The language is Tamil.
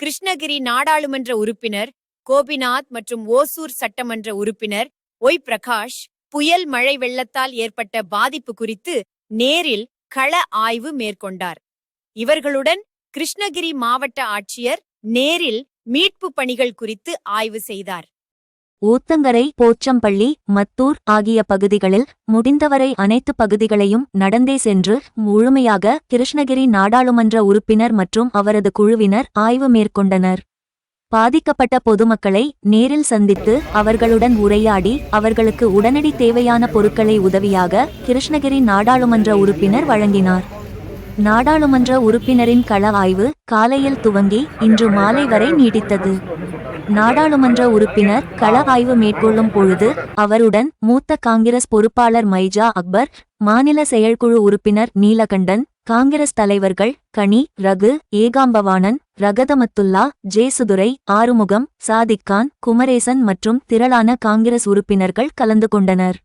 கிருஷ்ணகிரி நாடாளுமன்ற உறுப்பினர் கோபிநாத் மற்றும் ஓசூர் சட்டமன்ற உறுப்பினர் ஒய். பிரகாஷ் புயல் மழை வெள்ளத்தால் ஏற்பட்ட பாதிப்பு குறித்து நேரில் கள ஆய்வு மேற்கொண்டார். இவர்களுடன் கிருஷ்ணகிரி மாவட்ட ஆட்சியர் நேரில் மீட்பு பணிகள் குறித்து ஆய்வு செய்தார். ஊத்தங்கரை போச்சம்பள்ளி மத்தூர் ஆகிய பகுதிகளில் முடிந்தவரை அனைத்து பகுதிகளையும் நடந்தே சென்று முழுமையாக கிருஷ்ணகிரி நாடாளுமன்ற உறுப்பினர் மற்றும் அவரது குழுவினர் ஆய்வு மேற்கொண்டனர். பாதிக்கப்பட்ட பொதுமக்களை நேரில் சந்தித்து அவர்களுடன் உரையாடி அவர்களுக்கு உடனடி தேவையான பொருட்களை உதவியாக கிருஷ்ணகிரி நாடாளுமன்ற உறுப்பினர் வழங்கினார். நாடாளுமன்ற உறுப்பினரின் கள ஆய்வு காலையில் துவங்கி இன்று மாலை வரை நீடித்தது. நாடாளுமன்ற உறுப்பினர் கள ஆய்வு மேற்கொள்ளும் பொழுது அவருடன் மூத்த காங்கிரஸ் பொறுப்பாளர் மைஜா அக்பர் மாநில செயற்குழு உறுப்பினர் நீலகண்டன் காங்கிரஸ் தலைவர்கள் கனி ரகு ஏகாம்பவாணன் ரகதமத்துல்லா ஜேசுதுரை ஆறுமுகம் சாதிக்கான் குமரேசன் மற்றும் திரளான காங்கிரஸ் உறுப்பினர்கள் கலந்து கொண்டனர்.